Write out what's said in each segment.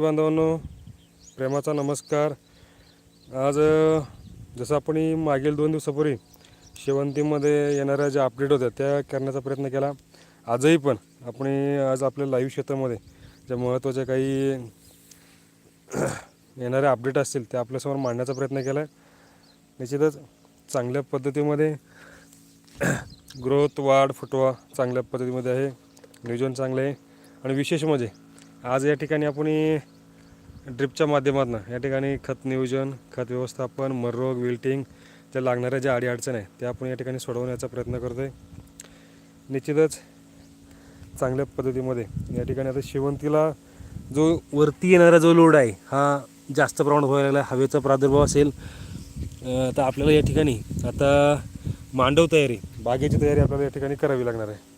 बांधवांनो प्रेमाचा नमस्कार. आज जसं आपण मागील दोन दिवसापूर्वी शेवंतीमध्ये येणाऱ्या ज्या अपडेट होत्या त्या करण्याचा प्रयत्न केला. आजही पण आपण आज आपल्या लाईव्ह क्षेत्रामध्ये ज्या महत्त्वाच्या काही येणाऱ्या अपडेट असतील त्या आपल्यासमोर मांडण्याचा प्रयत्न केला आहे निश्चितच चांगल्या पद्धतीमध्ये ग्रोथ वाढ फुटवा चांगल्या पद्धतीमध्ये आहे. नियोजन चांगलं आहे. आणि विशेष म्हणजे आज या ठिकाणी आपण ड्रिपच्या माध्यमातून या ठिकाणी खत नियोजन खत व्यवस्थापन मररोग विल्टिंग ज्या लागणाऱ्या ज्या अडीअडचणी आहेत त्या आपण या ठिकाणी सोडवण्याचा प्रयत्न करतो आहे निश्चितच चांगल्या पद्धतीमध्ये या ठिकाणी आता शेवंतीला जो वरती येणारा जो लोड आहे हा जास्त प्रमाणात व्हायला लागला आहे. हवेचा प्रादुर्भाव असेल तर आपल्याला या ठिकाणी आता मांडव तयारी बागेची तयारी आपल्याला या ठिकाणी करावी लागणार आहे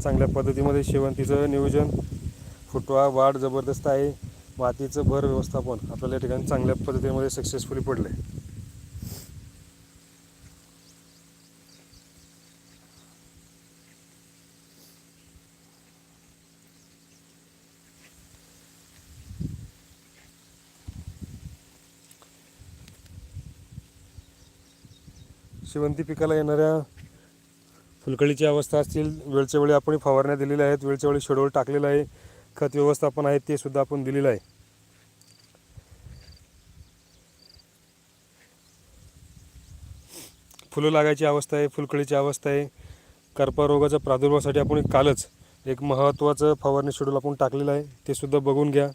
चांगल्या पद्धतीमध्ये शेवंतीचं नियोजन. फुटवा वाढ जबरदस्त आहे. मातीचं भर व्यवस्थापन आपल्याला या ठिकाणी चांगल्या पद्धतीमध्ये सक्सेसफुली पडलं आहे शेवंती पिकाला येणाऱ्या फुलकळीची अवस्था असतील वेळच्या वेळी आपण फवारण्या दिलेल्या आहेत वेळच्या वेळी शेड्यूल टाकलेलं आहे खत व्यवस्थापन आहे ते सुद्धा आपण दिलेलं आहे. फुलं लागायची अवस्था आहे फुलकळीची अवस्था आहे. करपा रोगाच्या प्रादुर्भावासाठी आपण कालच एक महत्त्वाचं फवारणी शेड्यूल आपण टाकलेलं आहे ते सुद्धा बघून घ्या.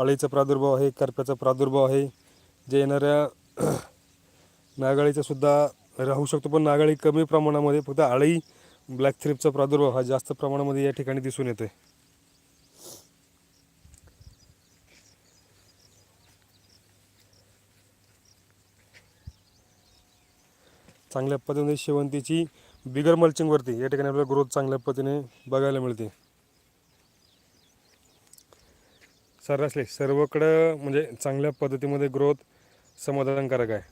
अळीचा प्रादुर्भाव आहे करप्याचा प्रादुर्भाव आहे. जे येणाऱ्या नागाळीचा सुद्धा राहू शकतो पण नागाळी कमी प्रमाणामध्ये फक्त अळी ब्लॅक थ्रिपचा प्रादुर्भाव हा जास्त प्रमाणामध्ये या ठिकाणी दिसून येतोय. चांगल्या पद्धतीने शेवंतीची बिगर मल्चिंगवरती या ठिकाणी आपल्याला ग्रोथ चांगल्या पद्धतीने बघायला मिळते. सर्रासले सर्वकडं म्हणजे चांगल्या पद्धतीमध्ये ग्रोथ समाधानकारक आहे.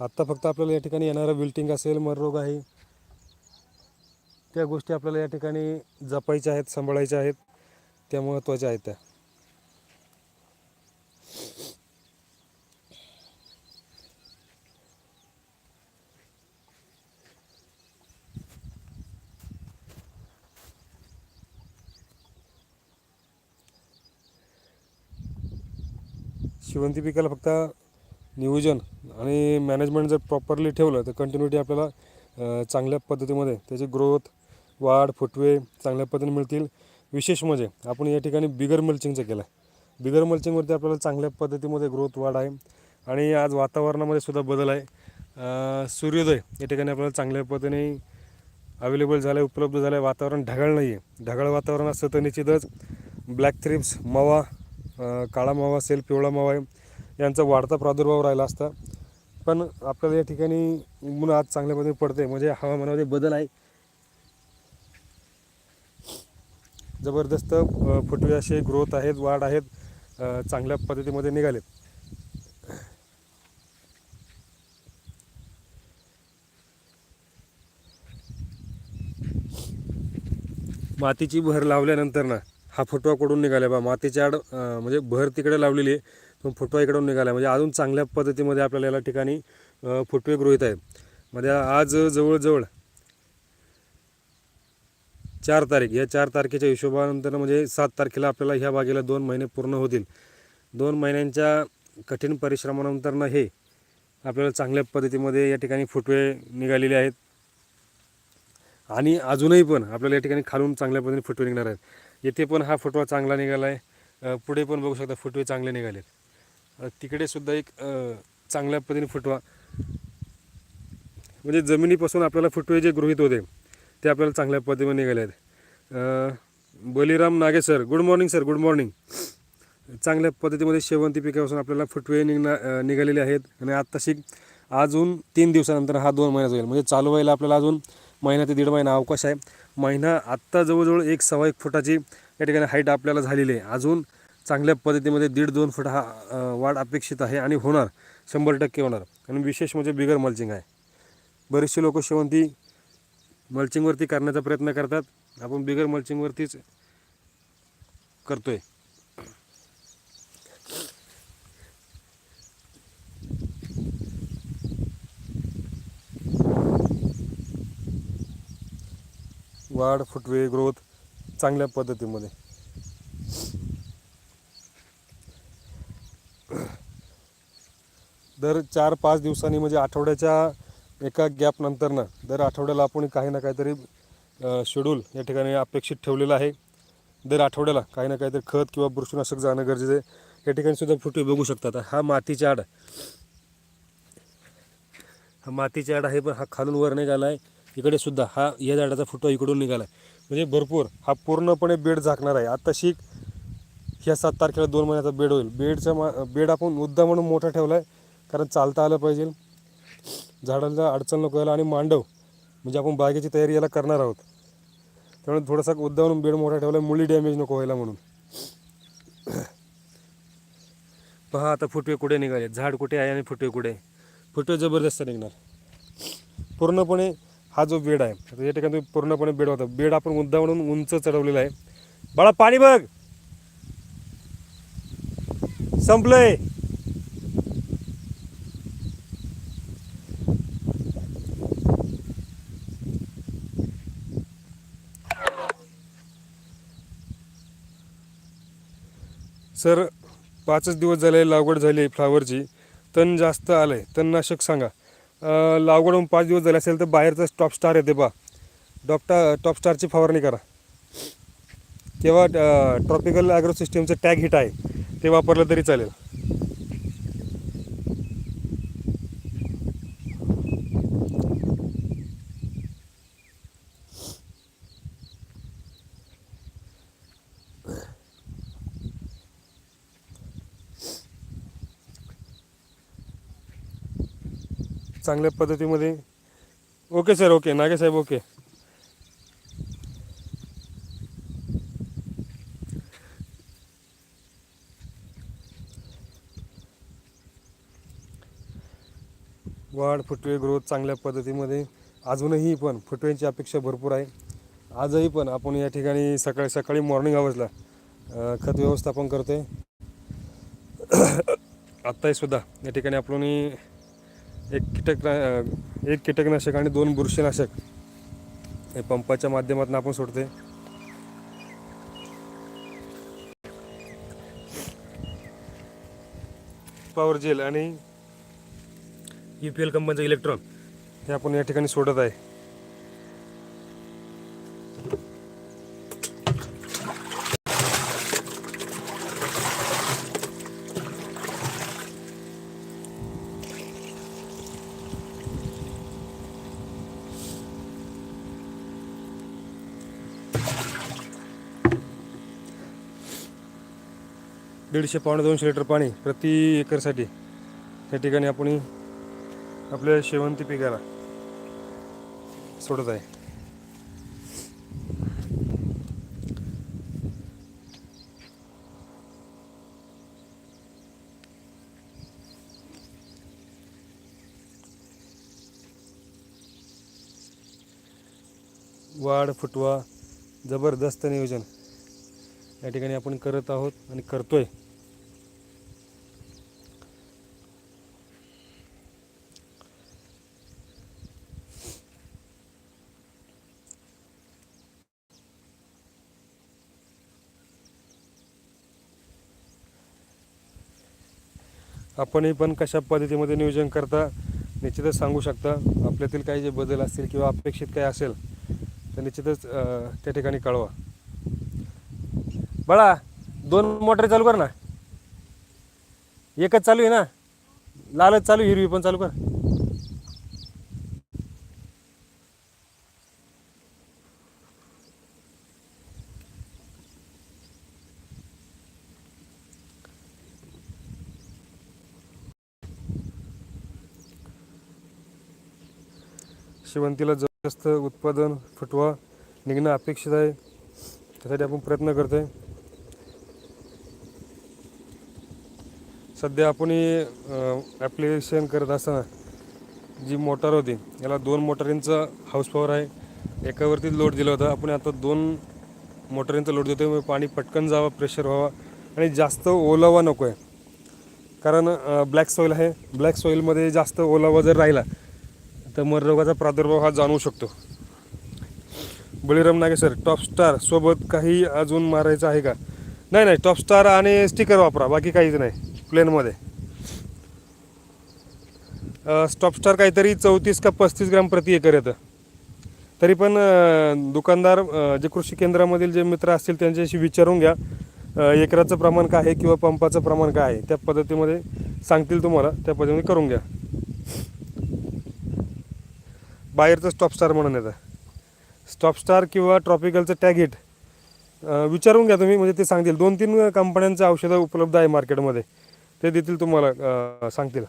आत्ता फक्त आपल्याला या ठिकाणी येणारा विल्टिंग असेल मररोग आहे. त्या गोष्टी आपल्याला या ठिकाणी जपायच्या आहेत सांभाळायच्या आहेत त्या महत्त्वाच्या आहेत त्या. शेवंती पिकाला फक्त नियोजन आणि मॅनेजमेंट जर प्रॉपरली ठेवलं तर कंटिन्युटी आपल्याला चांगल्या पद्धतीमध्ये त्याची ग्रोथ वाढ फुटवे चांगल्या पद्धतीने मिळतील. विशेष म्हणजे आपण या ठिकाणी बिगर मल्चिंगचं केलं आहे बिगर मल्चिंगवरती आपल्याला चांगल्या पद्धतीमध्ये ग्रोथ वाढ आहे. आणि आज वातावरणामध्ये सुद्धा बदल आहे. सूर्योदय या ठिकाणी आपल्याला चांगल्या पद्धतीने अवेलेबल झालं आहे उपलब्ध झालं आहे वातावरण ढगाळ नाही आहे ढगाळ वातावरण असतं तर निश्चितच ब्लॅक थ्रिप्स मवा काळा मावा असेल पिवळा मावा आहे यांचा वाढता प्रादुर्भाव राहिला असता. पण आपल्याला या ठिकाणी ऊन आज चांगल्या पद्धतीने पडते म्हणजे हवामानामध्ये बदल आहे. जबरदस्त फुटवे असे ग्रोथ आहेत वाढ आहेत चांगल्या पद्धतीमध्ये निघालेत. मातीची भर लावल्यानंतर ना हा फुटवा कडून निघाला बा. मातीच्या आड म्हणजे भर तिकडे लावलेली आहे. पण फुटवा इकडून निघाला म्हणजे अजून चांगल्या पद्धतीमध्ये आपल्याला या ठिकाणी फुटवे गृहित आहे म्हणजे आज जवळजवळ चार तारीख या चार तारखेच्या हिशोबानंतर म्हणजे सात तारखेला आपल्याला ह्या बागेला दोन महिने पूर्ण होतील. दोन महिन्यांच्या कठीण परिश्रमानंतरनं हे आपल्याला चांगल्या पद्धतीमध्ये या ठिकाणी फुटवे निघालेले आहेत. आणि अजूनही पण आपल्याला या ठिकाणी खालून चांगल्या पद्धतीने फुटवे निघणार आहेत. येथे पण हा फुटवा चांगला निघाला आहे पुढे पण बघू शकता फुटवे चांगले निघालेत. तिकडे सुद्धा एक चांगल्या पद्धतीने फुटवा म्हणजे जमिनीपासून आपल्याला फुटवे जे गृहित होते ते आपल्याला चांगल्या पद्धतीने निघाले आहेत Baliram Baliram Nage sir good morning sir good morning. चांगल्या पद्धतीमध्ये शेवंती पिकापासून आपल्याला फुटवे निघणार निघालेले आहेत. आणि आत्ताशी अजून तीन दिवसानंतर हा दोन महिन्याचा होईल. म्हणजे चालू व्हायला आपल्याला अजून महिना ते दीड महिना अवकाश आहे. महिना आत्ता जवळजवळ एक सव्वा एक फुटाची या ठिकाणी हाईट आपल्याला झालेली आहे. अजून चांगल्या पद्धतीमध्ये दीड दोन फूट हा वाढ अपेक्षित आहे आणि होणार. शंभर टक्के होणार. आणि विशेष म्हणजे बिगर मल्चिंग आहे. बरेचसे लोक शेवंती मल्चिंगवरती करण्याचा प्रयत्न करतात. आपण बिगर मल्चिंगवरतीच करतो आहे वाढ फुटवे ग्रोथ चांगल्या पद्धतीमध्ये. दर चार पाच दिवसांनी म्हणजे आठवड्याच्या एका गॅपनंतरनं दर आठवड्याला आपण काही ना काहीतरी शेड्यूल या ठिकाणी अपेक्षित ठेवलेलं आहे. दर आठवड्याला काही ना काहीतरी खत किंवा बुरशीनाशक जाणं गरजेचं आहे. या ठिकाणी सुद्धा फुटवे बघू शकतात. हा मातीचा आड. हा मातीचा आड आहे पण हा खालून वर नाही आला आहे इकडे सुद्धा हा या झाडाचा फुटवा इकडून निघाला आहे म्हणजे भरपूर हा पूर्णपणे बेड झाकणार आहे. आता शीख ह्या सात तारखेला दोन महिन्याचा बेड होईल. बेडचा मा बेड आपण मुद्दा म्हणून मोठा ठेवला आहे कारण चालता आलं पाहिजे. झाडाला अडचण नको यायला आणि मांडव म्हणजे आपण बागेची तयारी याला करणार आहोत. त्यामुळे थोडासा उद्दा म्हणून बेड मोठा ठेवला आहे, मुली डॅमेज नको व्हायला म्हणून. पहा आता फुटवे कुठे निघाले. झाड कुठे आहे आणि फुटवे कुठे आहे? फुटवे जबरदस्त निघणार. पूर्णपणे हा जो बेड आहे आता या ठिकाणी तुम्ही पूर्णपणे बेड होता बेड आपण मुद्दा म्हणून उंच चढवलेला आहे. बाळा पाणी बघ. संपलंय. सर पाचच दिवस झाले लागवड झाली फ्लावरची. तण जास्त आलं आहे तणनाशक सांगा. लागवड होऊन पाच दिवस झाले असेल तर बाहेरचं टॉप स्टार येते बा. डॉक्टर टॉप स्टारची फवारणी करा. किंवा ट्रॉपिकल ॲग्रो सिस्टीमचं टॅग हिट आहे ते वापरलं तरी चालेल. चांगल्या पद्धतीमध्ये. ओके सर ओके नागे साहेब ओके वाढ फुटवे ग्रोथ चांगल्या पद्धतीमध्ये. अजूनही पण फुटव्यांची अपेक्षा भरपूर आहे. आजही पण आपण या ठिकाणी सकाळी सकाळी मॉर्निंग आवर्सला खत व्यवस्थापन करतोय. आत्ताही सुद्धा या ठिकाणी आपण एक कीटक एक कीटकनाशक आणि दोन बुरशीनाशक हे पंपाच्या माध्यमातून आपण सोडते. पॉवर जेल आणि यू पी एल कंपनीचं इलेक्ट्रॉन हे आपण या ठिकाणी सोडत आहे. दीडशे पावणे दोनशे लिटर पाणी प्रति एकरसाठी या ठिकाणी आपण आपल्या शेवंती पिकाला सोडत आहे. वाढ फुटवा जबरदस्त नियोजन या ठिकाणी आपण करत आहोत आणि करतोय. आपणही पण कशा पद्धतीमध्ये नियोजन करता निश्चितच सांगू शकता. आपल्यातील काही जे बदल असतील किंवा अपेक्षित काही असेल तर निश्चितच त्या ठिकाणी कळवा. बाळा दोन मोटर चालू कर ना. एकच चालू आहे ना? लालच चालू हिरवी पण चालू कर. शेवंतीला जास्त उत्पादन फुटवा निघणं अपेक्षित आहे. त्यासाठी आपण प्रयत्न करतोय. सध्या आपण ॲप्लिकेशन करत असताना जी मोटार होती याला दोन मोटारींचा हाऊस पॉवर आहे. एकावरती लोड दिला होता. आपण आता दोन मोटारींचा लोड देतो आहे म्हणजे पाणी पटकन जावं प्रेशर व्हावा आणि जास्त ओलावा नको आहे कारण ब्लॅक सॉईल आहे. ब्लॅक सॉईलमध्ये जास्त ओलावा जर राहिला तर मररोगाचा प्रादुर्भाव हा जाणवू शकतो. बळीराम नागे सर टॉप स्टार सोबत काही अजून मारायचं आहे का? नाही नाही टॉप स्टार आणि स्टिकर वापरा बाकी काहीच नाही प्लेनमध्ये टॉप स्टार काहीतरी चौतीस का पस्तीस ग्राम प्रति एकर येतं. तरी पण दुकानदार जे कृषी केंद्रामधील जे मित्र असतील त्यांच्याशी विचारून घ्या एकराचं प्रमाण काय आहे किंवा पंपाचं प्रमाण काय आहे त्या पद्धतीमध्ये सांगतील तुम्हाला त्या पद्धतीने करून घ्या. बाहेरचं स्टॉप स्टार म्हणून येतं. स्टॉप स्टार किंवा ट्रॉपिकलचं टॅग हिट विचारून घ्या तुम्ही म्हणजे ते सांगतील. दोन तीन कंपन्यांचं औषधं उपलब्ध आहे मार्केटमध्ये ते देतील तुम्हाला सांगतील.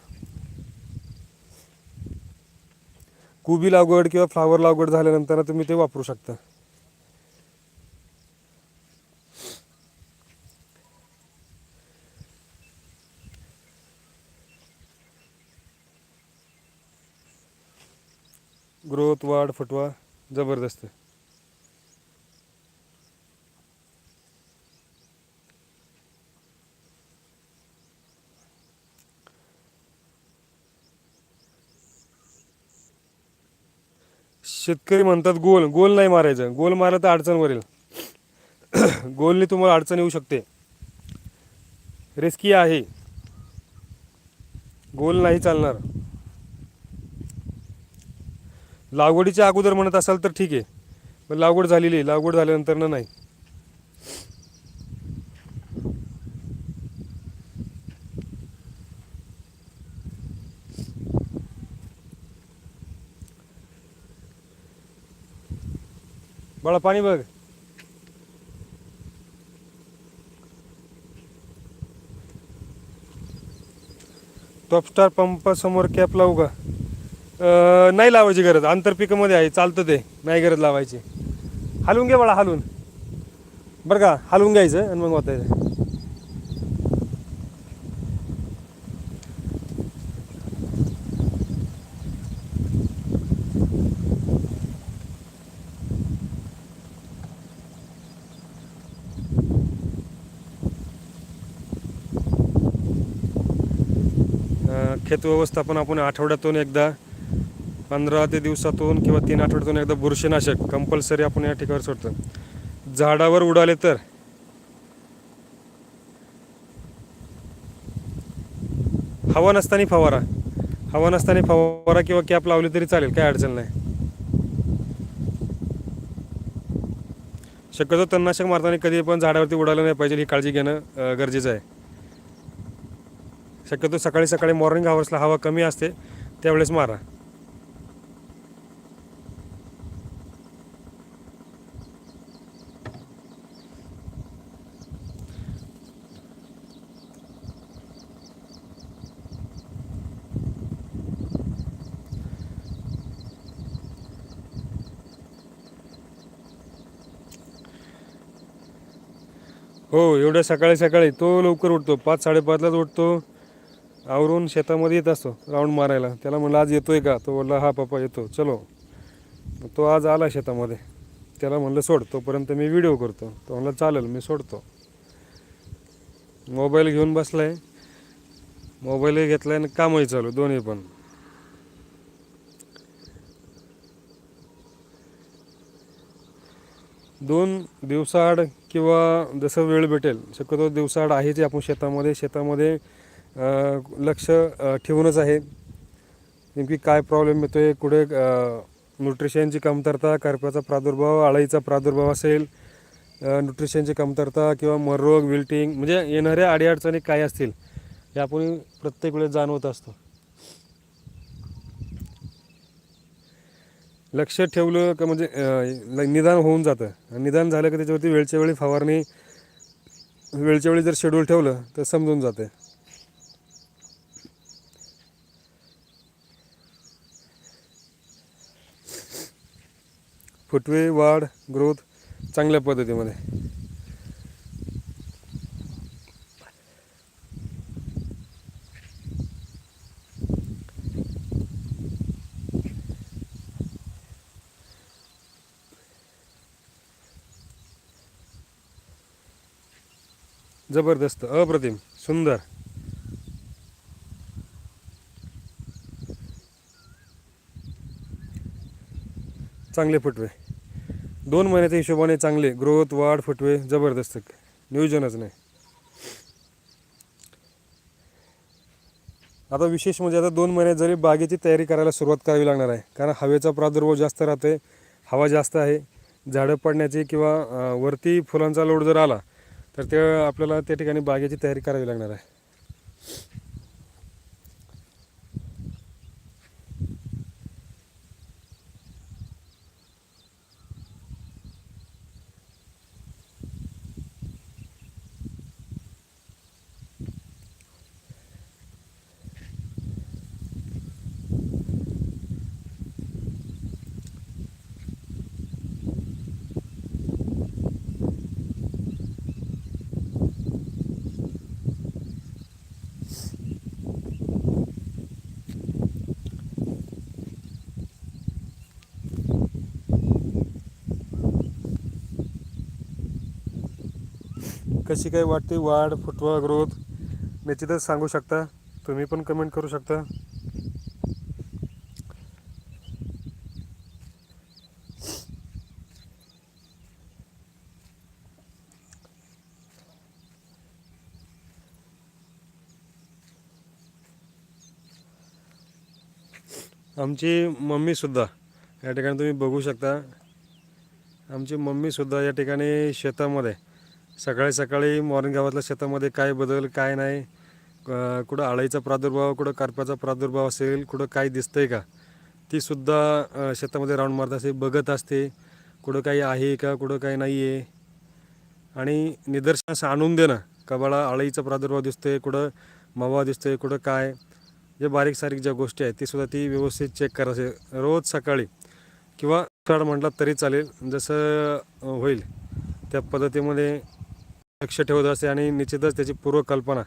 कुबी लागवड किंवा फ्लावर लागवड झाल्यानंतर तुम्ही ते वापरू शकता. ग्रोथ वाढ फुटवा जबरदस्त शेतकरी म्हणतात गोल गोल नाही मारायचं. गोल मारलं तर अडचण वरेल. गोलने तुम्हाला अडचण येऊ शकते. रिस्की आहे. गोल नाही चालणार. लागवडीच्या अगोदर म्हणत असाल तर ठीक आहे. पण लागवड झालेली आहे. लागवड झाल्यानंतर ना नाही. बाळा पाणी बघ. टॉपस्टार पंपासमोर कॅप लावू का? नाही लावायची गरज. आंतरपिकामध्ये आहे चालतं ते. नाही गरज लावायची. हलवून घे बाळा हलवून. बरं का? हलवून घ्यायचं आणि मग वाचायचं खेत व्यवस्थापन आपण आठवड्यातून एकदा पंधरा ते दिवसातून किंवा तीन आठवड्यातून एकदा बुरशीनाशक कंपल्सरी आपण या ठिकाणी सोडतो. झाडावर उडाले तर? हवा नसताना फवारा. हवा नसताना फवारा किंवा कॅप लावली तरी चालेल काय अडचण नाही. शक्यतो तणनाशक मारताना कधी पण झाडावरती उडालं नाही पाहिजे ही काळजी घेणं गरजेचं आहे. शक्यतो सकाळी सकाळी मॉर्निंग आवर्सला हवा कमी असते त्यावेळेस मारा. हो एवढ्या सकाळी सकाळी तो लवकर उठतो. पाच साडेपाचलाच उठतो. आवरून शेतामध्ये येत असतो राऊंड मारायला. त्याला म्हणलं आज येतोय का? तो बोलला हा पप्पा येतो. चलो. तो आज आला शेतामध्ये. त्याला म्हणलं सोड तोपर्यंत मी व्हिडिओ करतो. तो म्हणलं चालेल मी सोडतो. मोबाईल घेऊन बसलाय. मोबाईलही घेतलाय आणि कामही चालू दोन्ही पण. दोन दिवसाआड किंवा जसं वेळ भेटेल शक्यतो दिवसाआड आहेच आपण शेतामध्ये शेतामध्ये लक्ष ठेवूनच आहे. नेमकी काय प्रॉब्लेम येतो आहे कुठे न्यूट्रिशनची कमतरता करप्याचा प्रादुर्भाव आळीचा प्रादुर्भाव असेल न्यूट्रिशनची कमतरता किंवा मररोग विल्टिंग म्हणजे येणाऱ्या अडीअडचणी काय असतील हे आपण प्रत्येक वेळेस जाणवत असतो. लक्ष ठेवलं का म्हणजे निदान होऊन जातं. आणि निदान झालं की त्याच्यावरती वेळच्या वेळी फवारणी वेळच्या वेळी जर शेड्यूल ठेवलं तर समजून जाते. फुटवे वाढ ग्रोथ चांगल्या पद्धतीमध्ये. जबरदस्त अप्रतिम सुंदर. चांगले फुटवे. दोन महिन्याच्या हिशोबाने चांगले ग्रोथ वाढ फुटवे जबरदस्त. नियोजनच नाही. आता विशेष म्हणजे आता दोन महिन्यात जरी बागेची तयारी करायला सुरुवात करावी लागणार आहे कारण हवेचा प्रादुर्भाव जास्त राहतोय हवा जास्त आहे झाडं पडण्याची किंवा वरती फुलांचा लोड जर आला तर ते आपल्याला त्या ठिकाणी बागेची तयारी करावी लागणार आहे. कशी काय वाटते वाढ फुटवा ग्रोथ निश्चितच सांगू शकता? तुम्ही पण कमेंट करू शकता. आमची मम्मीसुद्धा या ठिकाणी तुम्ही बघू शकता. आमची मम्मीसुद्धा या ठिकाणी शेतामध्ये सकाळी सकाळी मॉर्निंग गावातल्या शेतामध्ये काय बदल काय नाही कुठं आळाईचा प्रादुर्भाव कुठं करप्याचा प्रादुर्भाव असेल कुठं काय दिसतंय का ती सुद्धा शेतामध्ये राऊंड मारत असते बघत असते कुठं काही आहे का कुठं काही नाही आहे आणि निदर्शनास आणून देणं का बाळा आळीचा प्रादुर्भाव दिसतोय कुठं मावा दिसतोय कुठं काय जे बारीक सारीक ज्या गोष्टी आहेत ती सुद्धा ती व्यवस्थित चेक करायचे रोज सकाळी किंवा सकाळ म्हटलं तरी चालेल. जसं होईल त्या पद्धतीमध्ये लक्ष ठेवत असते आणि निश्चितच त्याची पूर्वकल्पना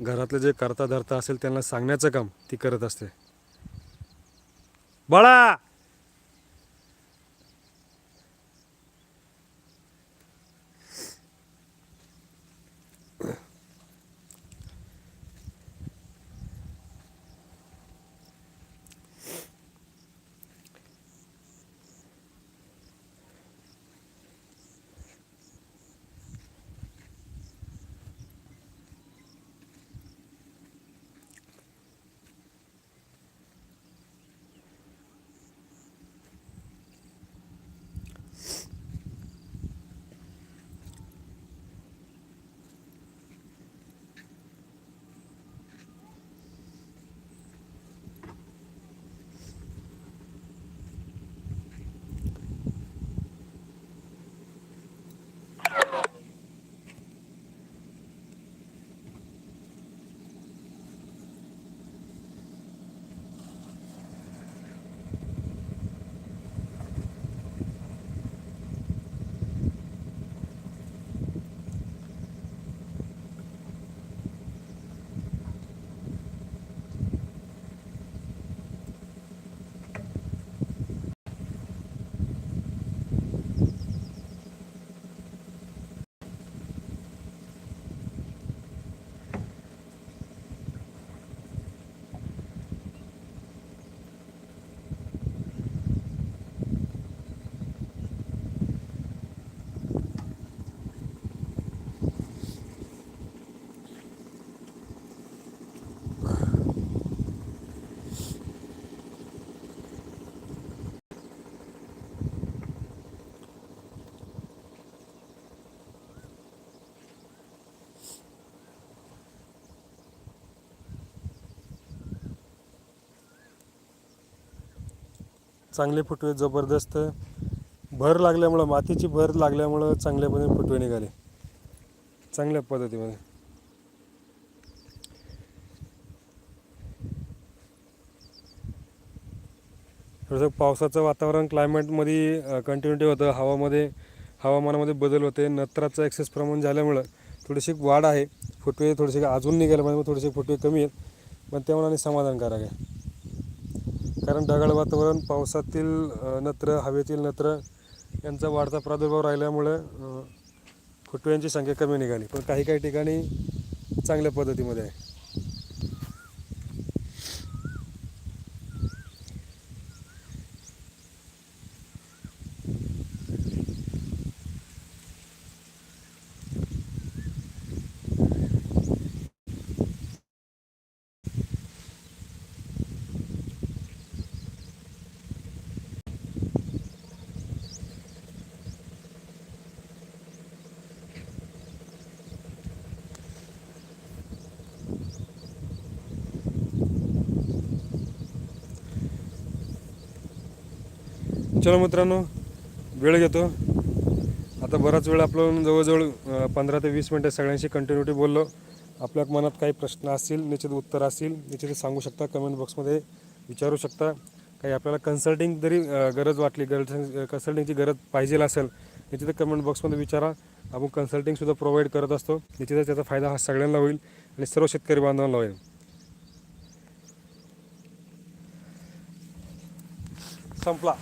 घरातलं जे करता धरता असेल त्यांना सांगण्याचं काम ती करत असते. बाळा! चांगले फुटवे जबरदस्त. भर लागल्यामुळं मातीची भर लागल्यामुळं चांगल्या पद्धतीने फुटवे निघाले. चांगल्या पद्धतीमध्ये. थोडंसं पावसाचं वातावरण क्लायमेटमध्ये कंटिन्युटी होतं. हवामध्ये हवामानामध्ये बदल होते. नत्राचं ॲक्सेस प्रमाण झाल्यामुळं थोडीशी वाढ आहे. फुटवे थोडेसे अजून निघायला पाहिजे मग थोडेसे फुटवे कमी आहेत. पण त्यामुळे आणि समाधानकारक आहे. कारण ढगाळ वातावरण पावसातील नत्र हवेतील नत्र यांचा वाढता प्रादुर्भाव राहिल्यामुळं फुटव्यांची संख्या कमी निघाली. पण काही काही ठिकाणी चांगल्या पद्धतीमध्ये आहे. चलो मित्रांनो वेळ घेतो. आता बराच वेळ आपलं जवळजवळ पंधरा ते वीस मिनटं सगळ्यांशी कंटिन्युटी बोललो. आपल्या मनात काही प्रश्न असतील निश्चित उत्तर असतील निश्चित सांगू शकता कमेंट बॉक्समध्ये विचारू शकता. काही आपल्याला कन्सल्टिंग जरी गरज वाटली गरज कन्सल्टिंगची गरज पाहिजे असेल निश्चित कमेंट बॉक्समध्ये विचारा. आपण कन्सल्टिंगसुद्धा प्रोव्हाइड करत असतो. निश्चितच त्याचा फायदा हा सगळ्यांना होईल आणि सर्व शेतकरी बांधवांना होईल. संपला.